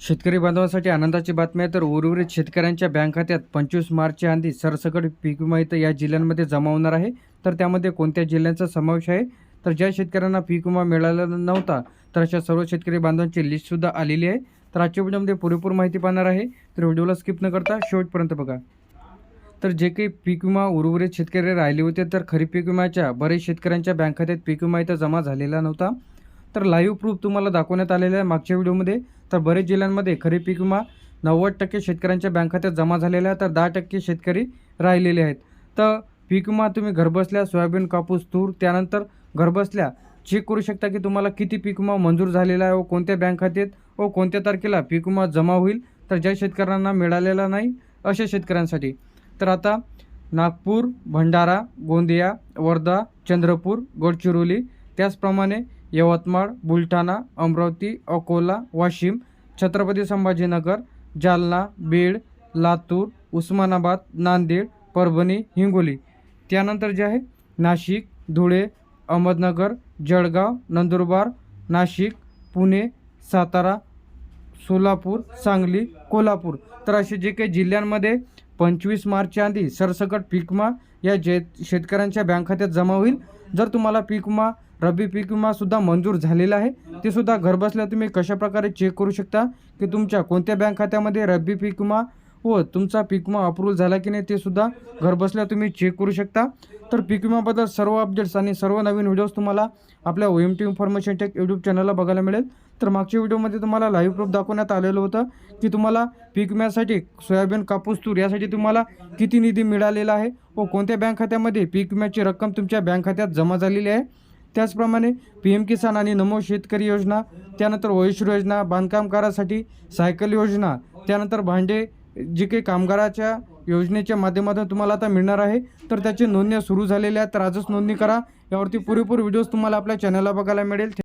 शेतकरी बांधवांसाठी आनंदाची बातमी आहे. तर उर्वरित शेतकऱ्यांच्या बँक खात्यात पंचवीस मार्चच्या आधी सरसकट पीक विमा इथं या जिल्ह्यांमध्ये जमा होणार आहे. तर त्यामध्ये कोणत्या जिल्ह्यांचा समावेश आहे? तर ज्या शेतकऱ्यांना पीक विमा मिळाला नव्हता तर अशा सर्व शेतकरी बांधवांची लिस्टसुद्धा आलेली आहे. तर आजच्या व्हिडिओमध्ये पुरेपूर माहिती पाहणार आहे. तर व्हिडिओला स्किप न करता शेवटपर्यंत बघा. तर जे काही पीक विमा उर्वरित शेतकरी राहिले होते तर खरीप पीक विम्याच्या बरेच शेतकऱ्यांच्या बँक खात्यात पीक विमा इथं जमा झालेला नव्हता. तर लाईव्ह प्रूफ तुम्हाला दाखवण्यात आलेलं आहे मागच्या व्हिडिओमध्ये. तर बरेच जिल्ह्यांमध्ये खरीप पीक विमा नव्वद टक्के शेतकऱ्यांच्या बँक खात्यात जमा झालेला आहे तर दहा टक्के शेतकरी राहिलेले आहेत. तर पीक विमा तुम्ही घरबसल्या सोयाबीन कापूस तूर त्यानंतर घरबसल्या चेक करू शकता की तुम्हाला किती पीक विमा मंजूर झालेला आहे व कोणत्या बँक खात्यात व कोणत्या तारखेला पीक विमा जमा होईल तर ज्या शेतकऱ्यांना मिळालेला नाही अशा शेतकऱ्यांसाठी. तर आता नागपूर भंडारा गोंदिया वर्धा चंद्रपूर गडचिरोली त्याचप्रमाणे यवतमाळ बुलढाणा अमरावती अकोला वाशिम छत्रपती संभाजीनगर जालना बीड लातूर उस्मानाबाद नांदेड परभणी हिंगोली. त्यानंतर जे आहे नाशिक धुळे अहमदनगर जळगाव नंदुरबार नाशिक पुणे सातारा सोलापूर सांगली कोल्हापूर. तर असे जे काही जिल्ह्यांमध्ये पंचवीस मार्चच्या आधी सरसकट पीकमा या जे शेतकऱ्यांच्या बँक खात्यात जमा होईल. जर तुम्हाला पीकमा रब्बी पीक विमासुद्धा मंजूर झालेला आहे. ते सुद्धा घरबसल्या तुम्ही कशाप्रकारे चेक करू शकता? की तुमच्या कोणत्या बँक खात्यामध्ये रब्बी पीक विमा व तुमचा पीक विमा अप्रूव्ह झाला की नाही ते सुद्धा घरबसल्या तुम्ही चेक करू शकता. तर पीक विमाबद्दल सर्व अपडेट्स आणि सर्व नवीन व्हिडिओज तुम्हाला आपल्या O M T information tech YouTube चॅनलला बघायला मिळेल. तर मागच्या व्हिडिओमध्ये तुम्हाला लाईव्ह प्रूफ दाखवण्यात आलेलं होतं की तुम्हाला पीक विम्यासाठी सोयाबीन कापूस तूर यासाठी तुम्हाला किती निधी मिळालेला आहे व कोणत्या बँक खात्यामध्ये पीक विम्याची रक्कम तुमच्या बँक खात्यात जमा झालेली आहे. त्याचप्रमाणे पी एम किसान आणि नमो शेतकरी योजना त्यानंतर वयश्री योजना बांधकामकारासाठी सायकल योजना त्यानंतर भांडे जे काही कामगाराच्या योजनेच्या माध्यमातून तुम्हाला आता मिळणार आहे तर त्याची नोंदण्या सुरू झालेल्या आहेत. तर आजच नोंदणी करा. यावरती पुरेपूर व्हिडिओज तुम्हाला आपल्या चॅनलला बघायला मिळेल.